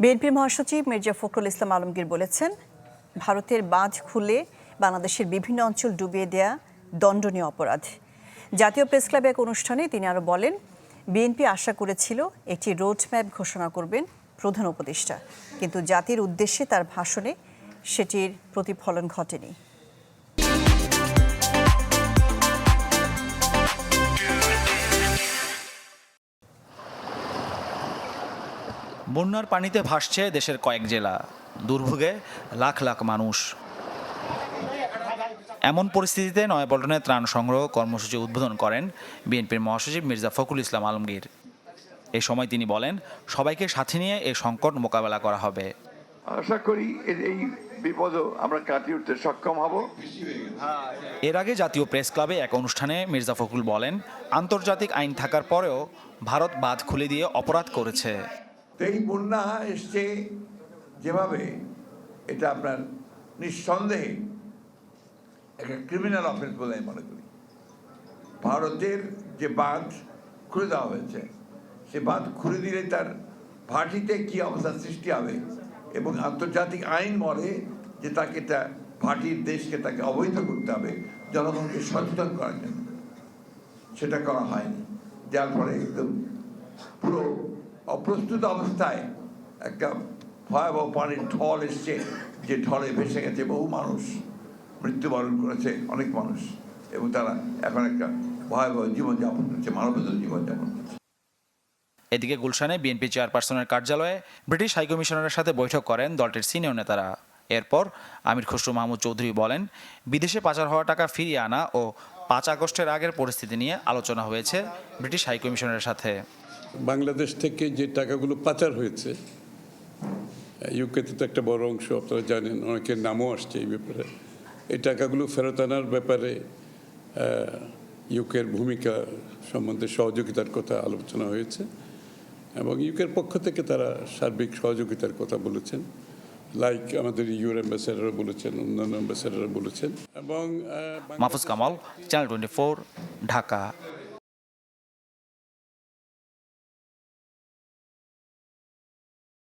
বিএনপির মহাসচিব মির্জা ফখরুল ইসলাম আলমগীর বলেছেন, ভারতের বাঁধ খুলে বাংলাদেশের বিভিন্ন অঞ্চল ডুবিয়ে দেয়া দণ্ডনীয় অপরাধ। জাতীয় প্রেস ক্লাবে এক অনুষ্ঠানে তিনি আরও বলেন, বিএনপি আশা করেছিল একটি রোডম্যাপ ঘোষণা করবেন প্রধান উপদেষ্টা। কিন্তু জাতির উদ্দেশ্যে তার ভাষণে সেটির প্রতিফলন ঘটেনি। বন্যার পানিতে ভাসছে দেশের কয়েক জেলা। দুর্ভোগে লাখ লাখ মানুষ। এমন পরিস্থিতিতে নয়াপল্টনে ত্রাণ সংগ্রহ কর্মসূচি উদ্বোধন করেন বিএনপির মহাসচিব মির্জা ফখরুল ইসলাম আলমগীর। এ সময় তিনি বলেন সবাইকে সাথে নিয়ে এই সংকট মোকাবেলা করা হবে। আশা করি এই বিপদও আমরা কাটিয়ে উঠতে সক্ষম হব। এর আগে জাতীয় প্রেস ক্লাবে এক অনুষ্ঠানে মির্জা ফখরুল বলেন আন্তর্জাতিক আইন থাকার পরেও ভারত বাঁধ খুলে দিয়ে অপরাধ করেছে। এই বন্যা এসছে যেভাবে এটা আপনার নিঃসন্দেহে একটা ক্রিমিনাল অফেন্স বলে আমি মনে করি। ভারতের যে বাঁধ খুলে দেওয়া হয়েছে, সে বাঁধ খুলে দিলে তার ভাটিতে কি অবস্থার সৃষ্টি হবে এবং আন্তর্জাতিক আইন বলে যে তাকে তা ভাটির দেশকে তাকে অবৈধ করতে হবে, জনগণকে সচেতন করার জন্য। সেটা করা হয়নি। যার ফলে একদম পুরো অপ্রস্তুত অবস্থায় একটা ভয়াবহ পানির ঢল এসছে, যে ঢলে ভেসে গেছে বহু মানুষ। মৃত্যুবরণ করেছে অনেক মানুষ এবং তারা এখন একটা ভয়াবহ জীবনযাপন করছে মানবতার জীবনযাপন করছে। এদিকে গুলশানে বিএনপি চেয়ারপারসনের কার্যালয়ে ব্রিটিশ হাইকমিশনারের সাথে বৈঠক করেন দলটির সিনিয়র নেতারা। এরপর আমির খসরু মাহমুদ চৌধুরী বলেন, বিদেশে পাচার হওয়া টাকা ফিরিয়ে আনা ও পাঁচ আগস্টের আগের পরিস্থিতি নিয়ে আলোচনা হয়েছে ব্রিটিশ হাইকমিশনারের সাথে। বাংলাদেশ থেকে যে টাকাগুলো পাচার হয়েছে, ইউকেতে তো একটা বড় অংশ, আপনারা জানেন, অনেকের নামও আসছে এই ব্যাপারে। এই টাকাগুলো ফেরত আনার ব্যাপারে ইউকের ভূমিকা সম্বন্ধে সহযোগিতার কথা আলোচনা হয়েছে এবং ইউকের পক্ষ থেকে তারা সার্বিক সহযোগিতার কথা বলেছেন। লাইক আমাদের ইউর অ্যাম্বাসেডারও বলেছেন, অন্যান্য অ্যাম্বাসেডারও বলেছেন এবং মাহফুজ কামাল চ্যানেল টোয়েন্টি ঢাকা।